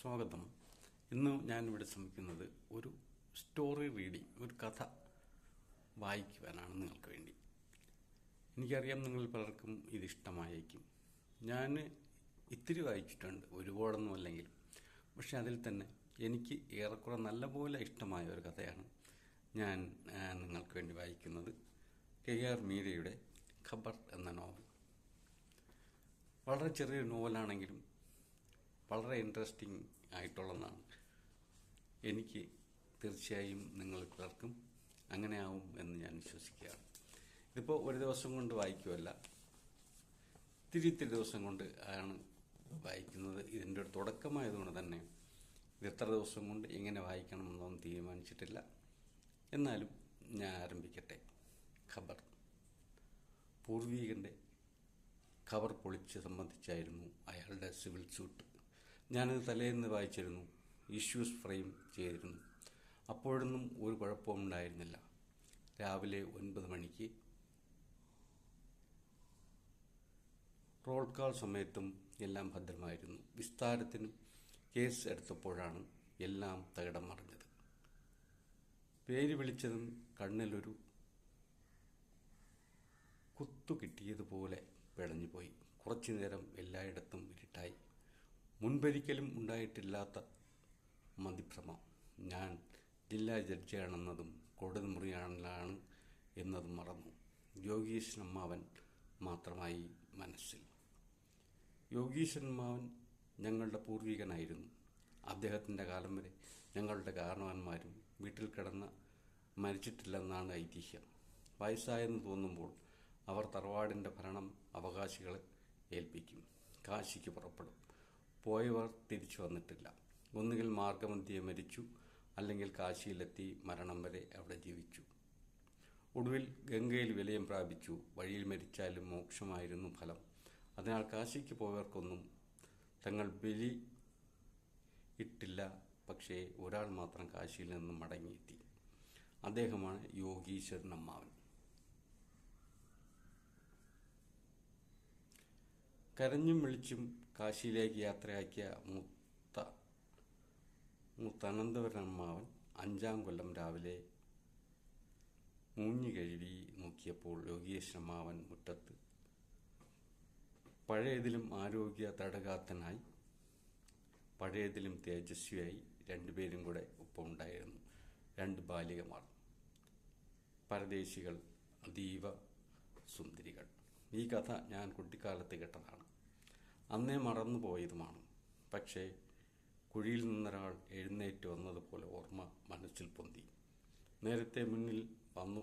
സ്വാഗതം. ഇന്ന് ഞാനിവിടെ ശ്രമിക്കുന്നത് ഒരു സ്റ്റോറി റീഡിങ് ഒരു കഥ വായിക്കുവാനാണ് നിങ്ങൾക്ക് വേണ്ടി. എനിക്കറിയാം നിങ്ങൾ പലർക്കും ഇതിഷ്ടമായേക്കും ഞാൻ ഇത്തിരി വായിച്ചിട്ടുണ്ട് ഒരുപാടൊന്നും അല്ലെങ്കിലും പക്ഷെ അതിൽ തന്നെ എനിക്ക് ഏറെക്കുറെ നല്ലപോലെ ഇഷ്ടമായ ഒരു കഥയാണ് ഞാൻ നിങ്ങൾക്ക് വേണ്ടി വായിക്കുന്നത്. കെ ആർ മീരയുടെ ഖബർ എന്ന നോവൽ. വളരെ ചെറിയൊരു നോവലാണെങ്കിലും വളരെ ഇൻട്രസ്റ്റിംഗ് ആയിട്ടുള്ളതാണ്. എനിക്ക് തീർച്ചയായും നിങ്ങൾ പലർക്കും അങ്ങനെ ആവും എന്ന് ഞാൻ വിശ്വസിക്കുകയാണ്. ഇതിപ്പോൾ ഒരു ദിവസം കൊണ്ട് വായിക്കുമല്ല ഇത്തിരി ദിവസം കൊണ്ട് ആണ് വായിക്കുന്നത്. ഇതിന്റെ ഒരു തുടക്കമായതുകൊണ്ട് തന്നെ ഇത് എത്ര ദിവസം കൊണ്ട് എങ്ങനെ വായിക്കണമെന്നൊന്നും തീരുമാനിച്ചിട്ടില്ല. എന്നാലും ഞാൻ ആരംഭിക്കട്ടെ. ഖബർ. പൂർവീകന്റെ ഖബർ പൊളിച്ച് സംബന്ധിച്ചായിരുന്നു അയാളുടെ സിവിൽ സ്യൂട്ട്. ഞാനത് തലേന്ന് വായിച്ചിരുന്നു. ഇഷ്യൂസ് ഫ്രെയിം ചെയ്തിരുന്നു. അപ്പോഴൊന്നും ഒരു കുഴപ്പവും ഉണ്ടായിരുന്നില്ല. രാവിലെ ഒൻപത് മണിക്ക് റോൾ കാൾ സമയത്തും എല്ലാം ഭദ്രമായിരുന്നു. വിസ്താരത്തിനും കേസ് എടുത്തപ്പോഴാണ് എല്ലാം തകിടം മറിഞ്ഞത്. പേര് വിളിച്ചതും കണ്ണിലൊരു കുത്തു കിട്ടിയതുപോലെ പിടഞ്ഞുപോയി. കുറച്ചു നേരം എല്ലായിടത്തും ഇരുട്ടായി. മുൻപൊരിക്കലും ഉണ്ടായിട്ടില്ലാത്ത മതിഭ്രമം. ഞാൻ ജില്ലാ ജഡ്ജിയാണെന്നതും കോടതി മുറിയാണിലാണ് എന്നതും മറന്നു. യോഗീശൻ അമ്മാവൻ മാത്രമായി മനസ്സിൽ. യോഗീശൻ അമ്മാവൻ ഞങ്ങളുടെ പൂർവികനായിരുന്നു. അദ്ദേഹത്തിന്റെ കാലം വരെ ഞങ്ങളുടെ കാരണവന്മാരും വീട്ടിൽ കിടന്ന് മരിച്ചിട്ടില്ലെന്നാണ് ഐതിഹ്യം. വയസ്സായെന്ന് തോന്നുമ്പോൾ അവർ തറവാടിന്റെ ഭരണം അവകാശികളെ ഏൽപ്പിക്കും. കാശിക്ക് പുറപ്പെടും. പോയവർ തിരിച്ചു വന്നിട്ടില്ല. ഒന്നുകിൽ മാർഗമധ്യേ മരിച്ചു അല്ലെങ്കിൽ കാശിയിലെത്തി മരണം വരെ അവിടെ ജീവിച്ചു. ഒടുവിൽ ഗംഗയിൽ വിലയം പ്രാപിച്ചു വഴിയിൽ മരിച്ചാലും മോക്ഷമായിരുന്നു ഫലം. അതിനാൽ കാശിക്ക് പോയവർക്കൊന്നും തങ്ങൾ ബലി ഇട്ടില്ല പക്ഷേ ഒരാൾ മാത്രം കാശിയിൽ നിന്നും മടങ്ങിയെത്തി. അദ്ദേഹമാണ് യോഗീശ്വരൻ അമ്മാവൻ. കരഞ്ഞും വിളിച്ചും കാശിയിലേക്ക് യാത്രയാക്കിയ മുത്ത മുത്തനന്തപുരം അമ്മാവൻ അഞ്ചാം കൊല്ലം രാവിലെ മൂഞ്ഞു കഴുകി നോക്കിയപ്പോൾ യോഗീശ്വരൻ അമ്മാവൻ മുറ്റത്ത് പഴയതിലും ആരോഗ്യ തടകാത്തനായി പഴയതിലും തേജസ്വിയായി രണ്ടുപേരും കൂടെ ഒപ്പമുണ്ടായിരുന്നു രണ്ട് ബാലികമാർ പരദേശികൾ അതീവ സുന്ദരികൾ. ഈ കഥ ഞാൻ കുട്ടിക്കാലത്ത് കേട്ടതാണ്. അന്നേ മറന്നു പോയതുമാണ്. പക്ഷേ കുഴിയിൽ നിന്നൊരാൾ എഴുന്നേറ്റ് വന്നതുപോലെ ഓർമ്മ മനസ്സിൽ പൊന്തി. നേരത്തെ മുന്നിൽ വന്നു.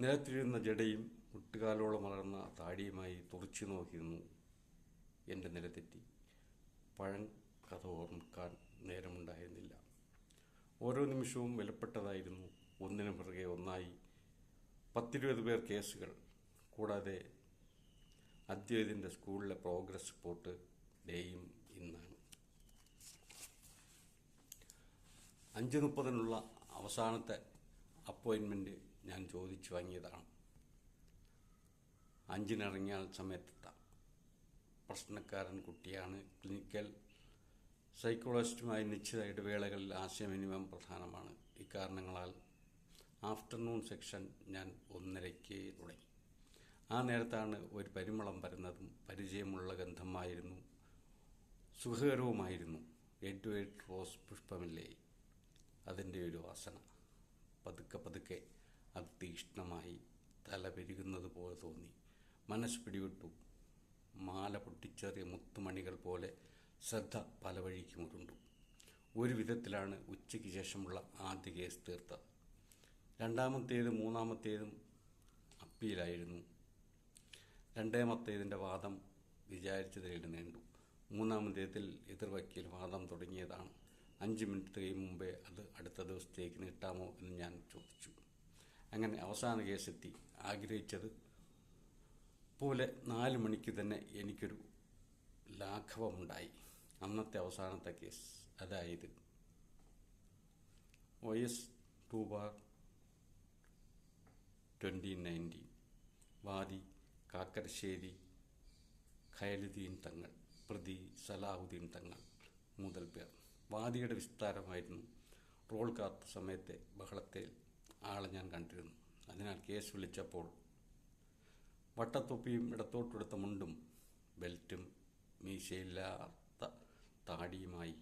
നിലത്തിരുന്ന ജടയും മുട്ടുകാലോളം വളർന്ന താടിയുമായി തുറച്ചു നോക്കിയിരുന്നു. എന്റെ നിലതെറ്റി. പഴം കഥ ഓർമ്മിക്കാൻ നേരമുണ്ടായിരുന്നില്ല. ഓരോ നിമിഷവും വിലപ്പെട്ടതായിരുന്നു. ഒന്നിനു പിറകെ ഒന്നായി പത്തിരുപത് പേർ കേസുകൾ കൂടാതെ അദ്വൈതിന്റെ സ്കൂളിലെ പ്രോഗ്രസ് റിപ്പോർട്ട് ഡേയും ഇന്നാണ്. അഞ്ച് മുപ്പതിനുള്ള അവസാനത്തെ അപ്പോയിൻമെന്റ് ഞാൻ ചോദിച്ചു വാങ്ങിയതാണ്. അഞ്ചിനിറങ്ങിയാൽ സമയത്തെത്താം. പ്രശ്നക്കാരൻ കുട്ടിയാണ്. ക്ലിനിക്കൽ സൈക്കോളജിസ്റ്റുമായി നിശ്ചിത ഇടവേളകളിൽ ആശയവിനിമയം പ്രധാനമാണ്. ഇക്കാരണങ്ങളാൽ ആഫ്റ്റർനൂൺ സെക്ഷൻ ഞാൻ ഒന്നരയ്ക്ക് ആ നേരത്താണ് ഒരു പരിമളം വരുന്നതും പരിചയമുള്ള ഗന്ധമായിരുന്നു. സുഖകരവുമായിരുന്നു. Edward rose പുഷ്പമില്ലേ? അതിന്റെ ഒരു വാസന. പതുക്കെ പതുക്കെ അത് തീക്ഷ്ണമായി തല പെരുകുന്നത് പോലെ തോന്നി. മനസ്സ് പിടിവിട്ടു. മാല പൊട്ടിച്ചെറിയ മുത്തുമണികൾ പോലെ ശ്രദ്ധ പല വഴിക്ക് മുരുണ്ടു ഒരു വിധത്തിലാണ് ഉച്ചയ്ക്ക് ശേഷമുള്ള ആദ്യ കേസ് തീർത്തത്. രണ്ടാമത്തേതും മൂന്നാമത്തേതും അപ്പീലായിരുന്നു. രണ്ടാമത്തേതിന്റെ വാദം വിചാരിച്ചതിൽ നീണ്ടു. മൂന്നാമത്തേതിൽ എതിർവക്കീൽ വാദം തുടങ്ങിയതാണ്. അഞ്ച് മിനിറ്റ് കഴിയും മുമ്പേ അത് അടുത്ത ദിവസത്തേക്ക് നീട്ടാമോ എന്ന് ഞാൻ ചോദിച്ചു. അങ്ങനെ അവസാന കേസെത്തി. ആഗ്രഹിച്ചത് പോലെ നാല് മണിക്ക് തന്നെ എനിക്കൊരു ലാഘവമുണ്ടായി. അന്നത്തെ അവസാനത്തെ കേസ്. അതായത് O S two bar twenty nineteen വാദി കാക്കരശ്ശേരി ഖയലുദ്ദീൻ തങ്ങൾ പ്രതി സലാഹുദ്ദീൻ തങ്ങൾ മുതൽ പേർ. വാദിയുടെ വിസ്താരമായിരുന്നു റോൾ കാത്ത സമയത്തെ ബഹളത്തിൽ ആളെ ഞാൻ കണ്ടിരുന്നു. അതിനാൽ കേസ് വിളിച്ചപ്പോൾ വട്ടത്തൊപ്പിയും ഇടത്തോട്ടെടുത്ത മുണ്ടും ബെൽറ്റും മീശയില്ലാത്ത താടിയുമായി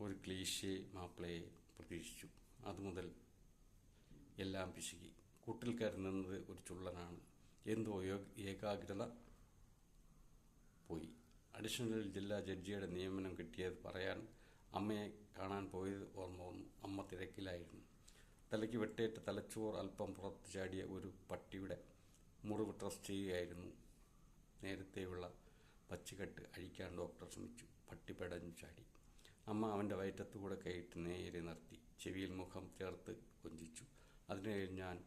ഒരു ക്ലീശേ മാപ്പിളയെ പ്രതീക്ഷിച്ചു. അതുമുതൽ എല്ലാം പിശുകി. കൂട്ടിൽ കയറി നിന്നത് ഒരു ചുള്ളനാണ്. എന്തോ ഏകാഗ്രത പോയി. അഡീഷണൽ ജില്ലാ ജഡ്ജിയുടെ നിയമനം കിട്ടിയത് പറയാൻ അമ്മയെ കാണാൻ പോയത് ഓർമ്മ വന്നു. അമ്മ തിരക്കിലായിരുന്നു. തലയ്ക്ക് വെട്ടേറ്റ തലച്ചോർ അല്പം പുറത്ത് ചാടിയ ഒരു പട്ടിയുടെ മുറിവ് ട്രസ്റ്റ് ചെയ്യുകയായിരുന്നു. നേരത്തെയുള്ള പച്ചക്കെട്ട് അഴിക്കാൻ ഡോക്ടർ ശ്രമിച്ചു. പട്ടി പെടഞ്ഞു ചാടി. അമ്മ അവന്റെ വയറ്റത്തുകൂടെ കൈയിട്ട് നേരെ നിർത്തി. ചെവിയിൽ മുഖം ചേർത്ത് കൊഞ്ചിച്ചു. അതിനിടയിൽ ഞാൻ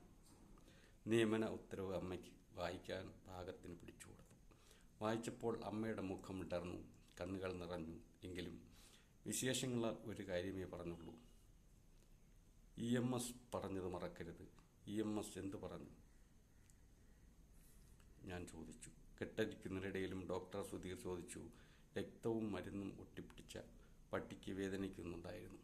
നിയമന ഉത്തരവ് അമ്മയ്ക്ക് വായിക്കാൻ പാകത്തിന് പിടിച്ചു കൊടുത്തു. വായിച്ചപ്പോൾ അമ്മയുടെ മുഖം ഇടർന്നു കണ്ണുകൾ നിറഞ്ഞു. എങ്കിലും വിശേഷങ്ങൾ ഒരു കാര്യമേ പറഞ്ഞുള്ളൂ. ഇ എം എസ് പറഞ്ഞത് മറക്കരുത്. ഇ എം എസ് എന്ത് പറഞ്ഞു? ഞാൻ ചോദിച്ചു. കെട്ടരിക്കുന്നതിനിടയിലും ഡോക്ടർ സുധീർ ചോദിച്ചു. രക്തവും മരുന്നും ഒട്ടിപ്പിടിച്ച പട്ടിക്ക് വേദനിക്കുന്നുണ്ടായിരുന്നു.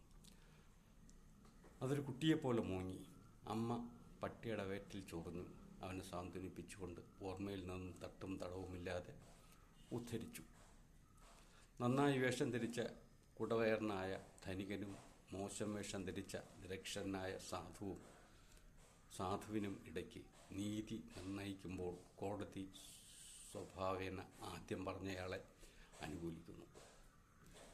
അതൊരു കുട്ടിയെപ്പോലെ മൂങ്ങി. അമ്മ പട്ടിയുടെ വയറ്റിൽ ചൊറിഞ്ഞു. അവനെ സാന്ത്വനിപ്പിച്ചുകൊണ്ട് ഓർമ്മയിൽ നിന്നും തട്ടും തടവുമില്ലാതെ ഉദ്ധരിച്ചു. നന്നായി വേഷം ധരിച്ച കുടവയറിനായ ധനികനും മോശം വേഷം ധരിച്ച നിരക്ഷരനായ സാധുവും സാധുവിനും ഇടയ്ക്ക് നീതി നിർണയിക്കുമ്പോൾ കോടതി സ്വഭാവേന ആദ്യം പറഞ്ഞയാളെ അനുകൂലിക്കുന്നു.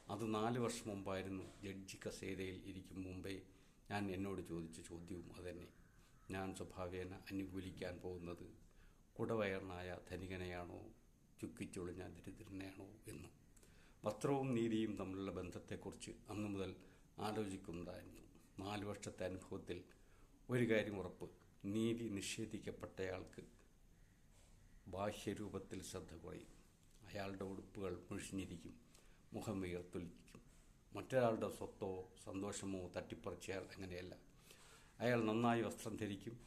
അത് നാല് വർഷം മുമ്പായിരുന്നു ജഡ്ജി കസേരയിൽ ഇരിക്കും മുമ്പേ ഞാൻ എന്നോട് ചോദിച്ച ചോദ്യവും അതുതന്നെ ഞാൻ സ്വഭാവേന അനുകൂലിക്കാൻ പോകുന്നത്. കുടവയർനായ ധനികനെയാണോ ചുക്കിച്ചൊളിഞ്ഞ ദരിദ്രനെയാണോ എന്ന്. വസ്ത്രവും നീതിയും തമ്മിലുള്ള ബന്ധത്തെക്കുറിച്ച് അന്നു മുതൽ ആലോചിക്കുന്നതായിരുന്നു. നാല് വർഷത്തെ അനുഭവത്തിൽ ഒരു കാര്യം ഉറപ്പ്. നീതി നിഷേധിക്കപ്പെട്ടയാൾക്ക് ബാഹ്യരൂപത്തിൽ ശ്രദ്ധ കുറയും. അയാളുടെ ഉടുപ്പുകൾ മുഷിഞ്ഞിരിക്കും മുഖം വിയർത്തൊലിക്കും മറ്റൊരാളുടെ സ്വത്തോ സന്തോഷമോ തട്ടിപ്പറിച്ചയാൾ അങ്ങനെയല്ല. അയാൾ നന്നായി വസ്ത്രം ധരിക്കും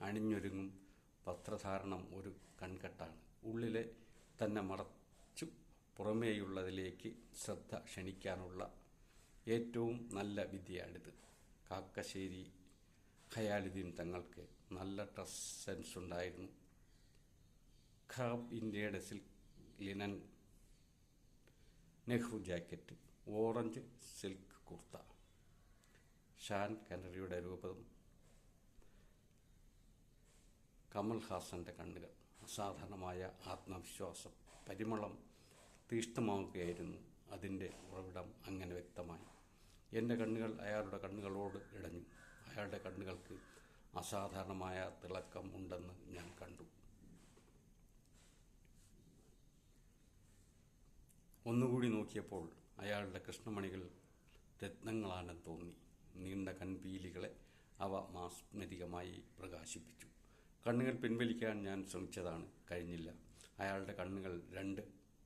അണിഞ്ഞൊരുങ്ങും. വസ്ത്രധാരണം ഒരു കൺകെട്ടാണ്. ഉള്ളിലെ തന്നെ മറച്ചു പുറമേയുള്ളതിലേക്ക് ശ്രദ്ധ ക്ഷണിക്കാനുള്ള ഏറ്റവും നല്ല വിദ്യയാണിത്. കാക്കശ്ശേരി ഖയാലുദ്ദീൻ തങ്ങൾക്ക് നല്ല ഡ്രസ് സെൻസ് ഉണ്ടായിരുന്നു. ഖാബ് ഇന്ത്യയുടെ silk linen Nehru jacket orange silk kurta. Shaan കനറിയുടെ രൂപം. കമൽ ഹാസന്റെ കണ്ണുകൾ. അസാധാരണമായ ആത്മവിശ്വാസം പരിമളം തീഷ്ണമാവുകയായിരുന്നു അതിന്റെ ഉറവിടം അങ്ങനെ വ്യക്തമായി. എന്റെ കണ്ണുകൾ അയാളുടെ കണ്ണുകളോട് ഇടഞ്ഞു. അയാളുടെ കണ്ണുകൾക്ക് അസാധാരണമായ തിളക്കം ഉണ്ടെന്ന് ഞാൻ കണ്ടു. ഒന്നുകൂടി നോക്കിയപ്പോൾ അയാളുടെ കൃഷ്ണമണികൾ രത്നങ്ങളാണെന്ന് തോന്നി. നീണ്ട കൺപീലികളെ അവ മാസ്മരികമായി പ്രകാശിപ്പിച്ചു. കണ്ണുകൾ പിൻവലിക്കാൻ ഞാൻ ശ്രമിച്ചതാണ്. കഴിഞ്ഞില്ല. അയാളുടെ കണ്ണുകൾ രണ്ട്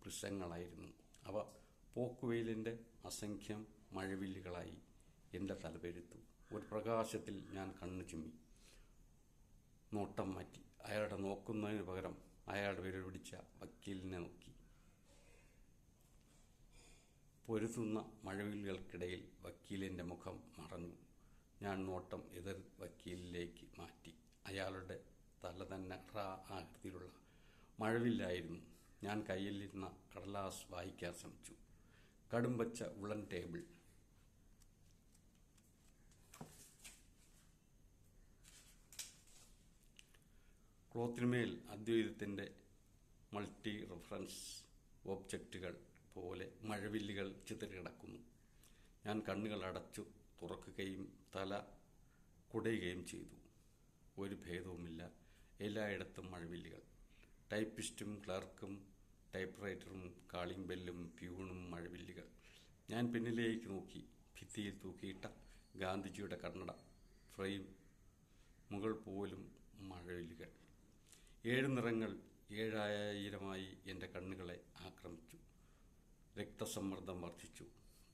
വൃഷങ്ങളായിരുന്നു അവ പോക്കുവെയിലിന്റെ അസംഖ്യം മഴവില്ലുകളായി എന്റെ തലപെരുത്തു ഒരു പ്രകാശത്തിൽ ഞാൻ കണ്ണു ചിമ്മി. നോട്ടം മാറ്റി. അയാളുടെ നോക്കുന്നതിന് പകരം അയാളുടെ വിരൽ പിടിച്ച വക്കീലിനെ നോക്കി. പൊരുതുന്ന മഴവില്ലുകൾക്കിടയിൽ വക്കീലിന്റെ മുഖം മറഞ്ഞു ഞാൻ നോട്ടം എതിർ വക്കീലിലേക്ക് മാറ്റി. അയാളുടെ തല തന്നെ റാ ആകൃതിയിലുള്ള മഴവില്ലായിരുന്നു. ഞാൻ കയ്യിലിരുന്ന കടലാസ് വായിക്കാൻ ശ്രമിച്ചു. കടുംപച്ച ഉളൻ ടേബിൾ. ക്ലോത്തിന്മേൽ അദ്വൈതത്തിന്റെ മൾട്ടി റെഫറൻസ് ഒബ്ജക്റ്റുകൾ. പോലെ മഴവില്ലുകൾ ചിതറിടക്കുന്നു ഞാൻ കണ്ണുകൾ അടച്ചു തുറക്കുകയും തല കുടയുകയും ചെയ്തു. ഒരു ഭേദവുമില്ല. എല്ലായിടത്തും മഴവില്ലുകൾ. ടൈപ്പിസ്റ്റും ക്ലർക്കും ടൈപ്പ് റൈറ്ററും കാളിംഗ് ബെല്ലും പ്യൂണും മഴവില്ലുകൾ. ഞാൻ പിന്നിലേക്ക് നോക്കി. ഭിത്തിയിൽ തൂക്കിയിട്ട ഗാന്ധിജിയുടെ കണ്ണട. ഫ്രെയിം മുകൾ പോലും മഴവില്ലുകൾ. ഏഴ് നിറങ്ങൾ ഏഴായിരമായി എന്റെ കണ്ണുകളെ ആക്രമിച്ചു. രക്തസമ്മർദ്ദം വർദ്ധിച്ചു.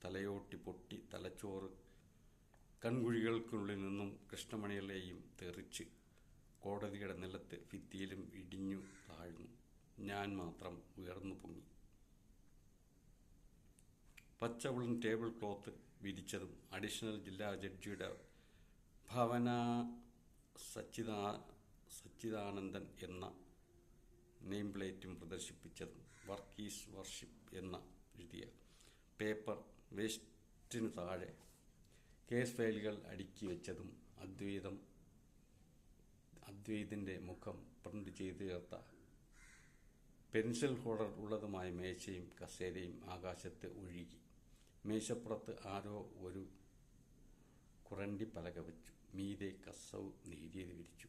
തലയോട്ടി പൊട്ടി തലച്ചോറ് കൺകുഴികൾക്കുള്ളിൽ നിന്നും കൃഷ്ണമണികളെയും തെറിച്ച് കോടതിയുടെ നിലത്ത് ഭിത്തിയിലും ഇടിഞ്ഞു താഴ്ന്നു. ഞാൻ മാത്രം ഉയർന്നു പൊങ്ങി. പച്ചവുളൻ ടേബിൾ ക്ലോത്ത് വിരിച്ചതും അഡീഷണൽ ജില്ലാ ജഡ്ജിയുടെ ഭവന സച്ചിദാ സച്ചിദാനന്ദൻ എന്ന നെയിം പ്ലേറ്റും പ്രദർശിപ്പിച്ചതും വർക്ക് ഈസ് വർഷിപ്പ് എന്ന എഴുതിയ പേപ്പർ വേസ്റ്റിനു താഴെ കേസ് ഫയലുകൾ അടുക്കി വെച്ചതും അദ്വൈതം അദ്വൈതിന്റെ മുഖം പ്രിന്റ് ചെയ്ത് ചേർത്ത പെൻസിൽ ഹോൾഡർ ഉള്ളതുമായ മേശയും കസേരയും ആകാശത്ത് ഒഴുകി. മേശപ്പുറത്ത് ആരോ ഒരു കുറണ്ടി പലക വെച്ചു. മീതെ കസവ് നേരിയത് വിരിച്ചു.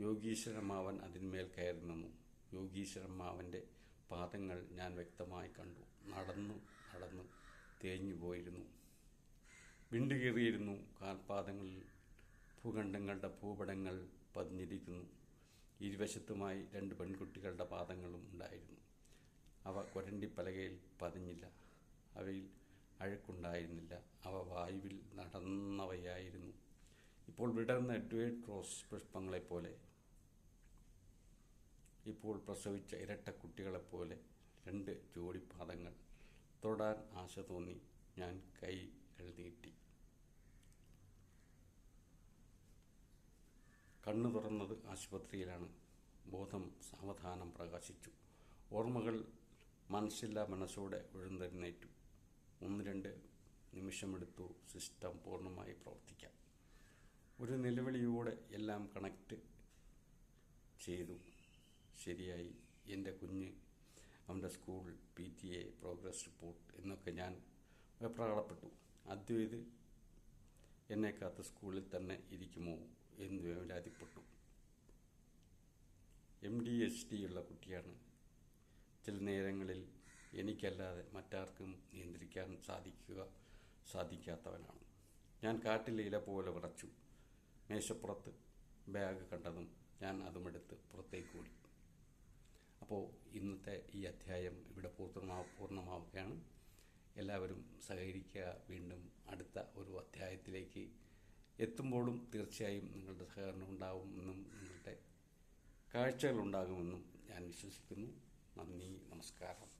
യോഗീശ്വരമാവൻ അതിന്മേൽ കയറി നിന്നു. യോഗീശ്വരമാവന്റെ പാദങ്ങൾ ഞാൻ വ്യക്തമായി കണ്ടു. നടന്നു നടന്നു തേഞ്ഞു പോയിരുന്നു. വിണ്ടുകീറിയിരുന്നു കാൽപാദങ്ങളിൽ ഭൂഖണ്ഡങ്ങളുടെ ഭൂപടങ്ങൾ പതിഞ്ഞിരിക്കുന്നു. ഇരുവശത്തുമായി രണ്ട് പെൺകുട്ടികളുടെ പാദങ്ങളും ഉണ്ടായിരുന്നു. അവ കൊരണ്ടി പലകയിൽ പതിഞ്ഞില്ല. അവയിൽ അഴുക്കുണ്ടായിരുന്നില്ല. അവ വായുവിൽ നടന്നവയായിരുന്നു. ഇപ്പോൾ വിടർന്ന എഡ്വേഡ് റോസ് പുഷ്പങ്ങളെപ്പോലെ ഇപ്പോൾ പ്രസവിച്ച ഇരട്ട കുട്ടികളെപ്പോലെ രണ്ട് ജോഡിപ്പാദങ്ങൾ തൊടാൻ ആശ തോന്നി ഞാൻ കൈകൾ നീട്ടി കണ്ണു തുറന്നത് ആശുപത്രിയിലാണ്. ബോധം സാവധാനം പ്രകാശിച്ചു. ഓർമ്മകൾ മനസ്സില്ല മനസ്സോടെ വിഴുന്നെഴുന്നേറ്റു ഒന്ന് രണ്ട് നിമിഷമെടുത്തു സിസ്റ്റം പൂർണമായി പ്രവർത്തിക്കാം. ഒരു നിലവിളിയോടെ എല്ലാം കണക്റ്റ് ചെയ്തു. ശരിയായി. എന്റെ കുഞ്ഞ് അവന്റെ school P T A progress report എന്നൊക്കെ ഞാൻ വെപ്രാളപ്പെട്ടു. അദ്വൈത് എന്നെ കാത്ത് സ്കൂളിൽ തന്നെ ഇരിക്കുമോ എന്ന് വേവലാതിപ്പെട്ടു എം ഡി എച്ച് ഡി ഉള്ള കുട്ടിയാണ്. ചില നേരങ്ങളിൽ എനിക്കല്ലാതെ മറ്റാർക്കും നിയന്ത്രിക്കാൻ സാധിക്കുക സാധിക്കാത്തവനാണ്. ഞാൻ കാട്ടിലെ ഇല പോലെ വിറച്ചു. മേശപ്പുറത്ത് ബാഗ് കണ്ടതും ഞാൻ അതുമെടുത്ത് പുറത്തേക്ക് ഓടി. അപ്പോൾ ഇന്നത്തെ ഈ അധ്യായം ഇവിടെ പൂർണമാ പൂർണമാവുകയാണ്. എല്ലാവരും സഹകരിക്കുക. വീണ്ടും അടുത്ത ഒരു അധ്യായത്തിലേക്ക് എത്തുമ്പോഴും തീർച്ചയായും നിങ്ങളുടെ സഹകരണം ഉണ്ടാകുമെന്നും നിങ്ങളുടെ കാഴ്ചകൾ ഉണ്ടാകുമെന്നും ഞാൻ വിശ്വസിക്കുന്നു. നന്ദി നമസ്കാരം.